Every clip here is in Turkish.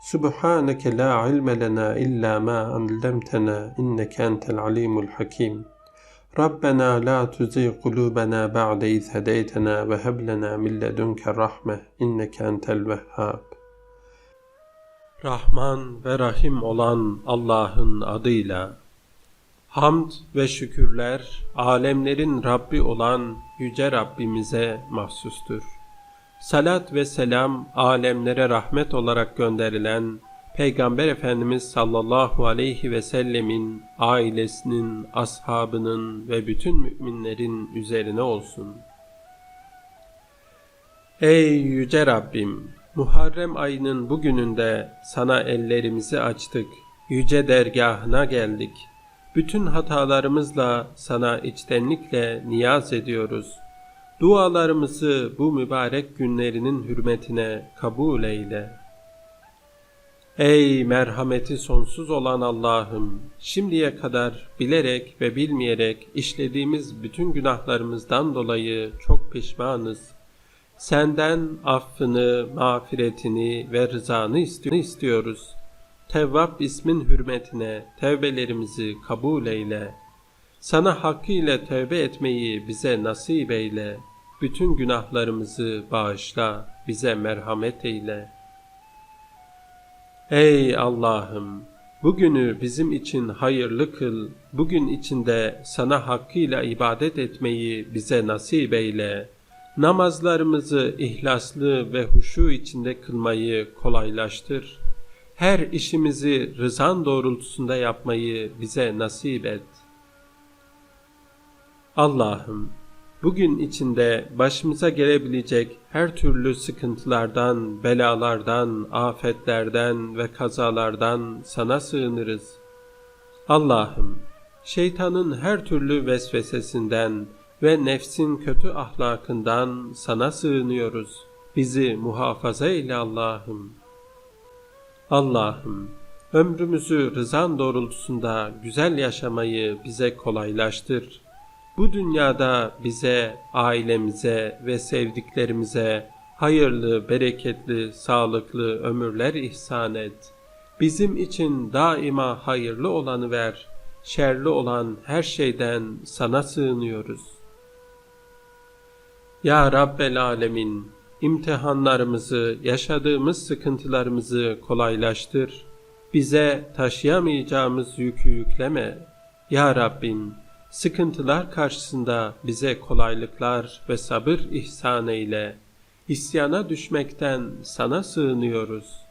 Subhaneke la ilme lena illa ma allamtana inneke entel alimul hakim. Rabbena la tuzigh kulubena ba'de iz hedeytena ve heb lena min ledunke rahme inneke entel vehhab. Rahman ve Rahim olan Allah'ın adıyla Hamd ve şükürler alemlerin Rabbi olan yüce Rabbimize mahsustur. Salat ve selam alemlere rahmet olarak gönderilen Peygamber Efendimiz sallallahu aleyhi ve sellemin ailesinin, ashabının ve bütün müminlerin üzerine olsun. Ey yüce Rabbim! Muharrem ayının bugününde sana ellerimizi açtık, yüce dergahına geldik. Bütün hatalarımızla sana içtenlikle niyaz ediyoruz. Dualarımızı bu mübarek günlerinin hürmetine kabul eyle. Ey merhameti sonsuz olan Allah'ım! Şimdiye kadar bilerek ve bilmeyerek işlediğimiz bütün günahlarımızdan dolayı çok pişmanız. Senden affını, mağfiretini ve rızanı istiyoruz. Tevvab ismin hürmetine tevbelerimizi kabul eyle. Sana hakkıyla tövbe etmeyi bize nasip eyle. Bütün günahlarımızı bağışla, bize merhamet eyle. Ey Allah'ım! Bugünü bizim için hayırlı kıl, bugün içinde sana hakkıyla ibadet etmeyi bize nasip eyle. Namazlarımızı ihlaslı ve huşu içinde kılmayı kolaylaştır. Her işimizi rızan doğrultusunda yapmayı bize nasip et. Allah'ım, bugün içinde başımıza gelebilecek her türlü sıkıntılardan, belalardan, afetlerden ve kazalardan sana sığınırız. Allah'ım, şeytanın her türlü vesvesesinden ve nefsin kötü ahlakından sana sığınıyoruz. Bizi muhafaza eyle Allah'ım. Allah'ım, ömrümüzü rızan doğrultusunda güzel yaşamayı bize kolaylaştır. Bu dünyada bize, ailemize ve sevdiklerimize hayırlı, bereketli, sağlıklı ömürler ihsan et. Bizim için daima hayırlı olanı ver. Şerli olan her şeyden sana sığınıyoruz. Ya Rabbel Alemin, imtihanlarımızı, yaşadığımız sıkıntılarımızı kolaylaştır. Bize taşıyamayacağımız yükü yükleme. Ya Rabbim, sıkıntılar karşısında bize kolaylıklar ve sabır ihsan eyle. İsyana düşmekten sana sığınıyoruz.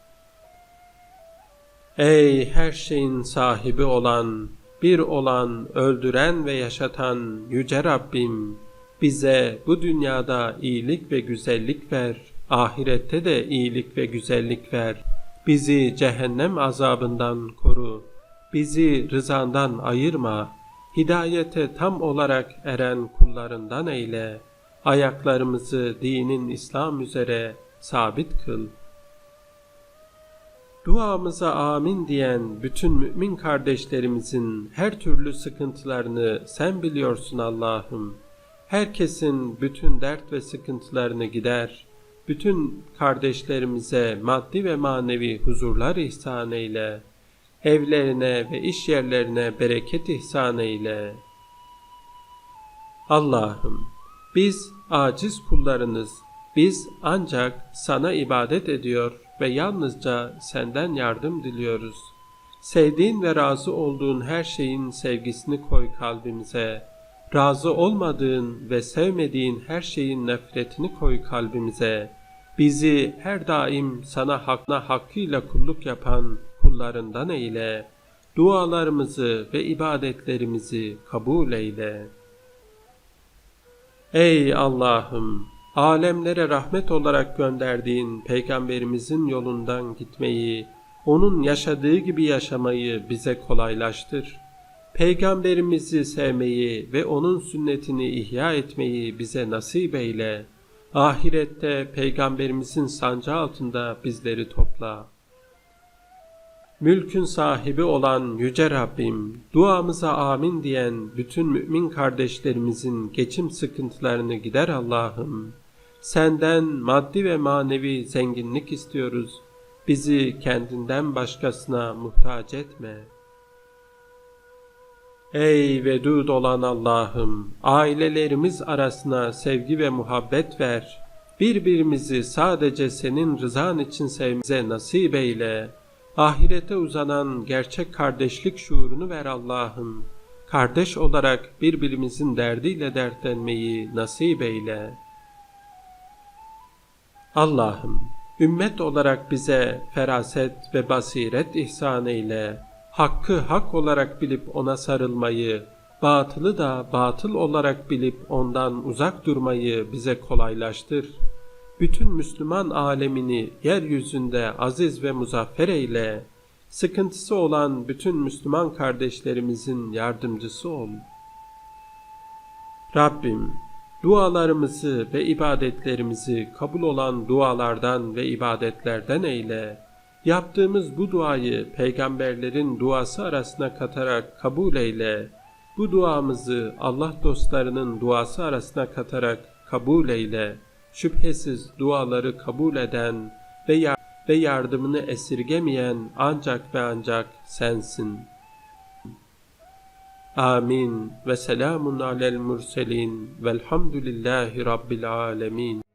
Ey her şeyin sahibi olan, bir olan, öldüren ve yaşatan yüce Rabbim, bize bu dünyada iyilik ve güzellik ver, ahirette de iyilik ve güzellik ver. Bizi cehennem azabından koru. Bizi rızandan ayırma. Hidayete tam olarak eren kullarından eyle. Ayaklarımızı dinin İslam üzere sabit kıl. Duamıza amin diyen bütün mümin kardeşlerimizin her türlü sıkıntılarını sen biliyorsun Allah'ım herkesin bütün dert ve sıkıntılarını gider, bütün kardeşlerimize maddi ve manevi huzurlar ihsan eyle, evlerine ve iş yerlerine bereket ihsan eyle. Allah'ım, biz aciz kullarınız, biz ancak sana ibadet ediyor ve yalnızca senden yardım diliyoruz. Sevdiğin ve razı olduğun her şeyin sevgisini koy kalbimize.'' razı olmadığın ve sevmediğin her şeyin nefretini koy kalbimize. Bizi her daim sana hakna hakkıyla kulluk yapan kullarından eyle. Dualarımızı ve ibadetlerimizi kabul eyle. Ey Allah'ım! Alemlere rahmet olarak gönderdiğin Peygamberimizin yolundan gitmeyi, onun yaşadığı gibi yaşamayı bize kolaylaştır. Peygamberimizi sevmeyi ve onun sünnetini ihya etmeyi bize nasip eyle. Ahirette peygamberimizin sancağı altında bizleri topla. Mülkün sahibi olan Yüce Rabbim, duamıza amin diyen bütün mümin kardeşlerimizin geçim sıkıntılarını gider Allah'ım. Senden maddi ve manevi zenginlik istiyoruz. Bizi kendinden başkasına muhtaç etme. Ey vedud olan Allah'ım, ailelerimiz arasına sevgi ve muhabbet ver. Birbirimizi sadece senin rızan için sevmemize nasip eyle. Ahirete uzanan gerçek kardeşlik şuurunu ver Allah'ım. Kardeş olarak birbirimizin derdiyle dertlenmeyi nasip eyle. Allah'ım, ümmet olarak bize feraset ve basiret ihsan eyle. Hakkı hak olarak bilip ona sarılmayı, batılı da batıl olarak bilip ondan uzak durmayı bize kolaylaştır. Bütün Müslüman alemini yeryüzünde aziz ve muzaffer eyle. Sıkıntısı olan bütün Müslüman kardeşlerimizin yardımcısı ol. Rabbim, dualarımızı ve ibadetlerimizi kabul olan dualardan ve ibadetlerden eyle. Yaptığımız bu duayı peygamberlerin duası arasına katarak kabul eyle. Bu duamızı Allah dostlarının duası arasına katarak kabul eyle. Şüphesiz duaları kabul eden ve, ve yardımını esirgemeyen ancak ve ancak sensin. Amin ve selamun alel murselin velhamdülillahi rabbil alemin.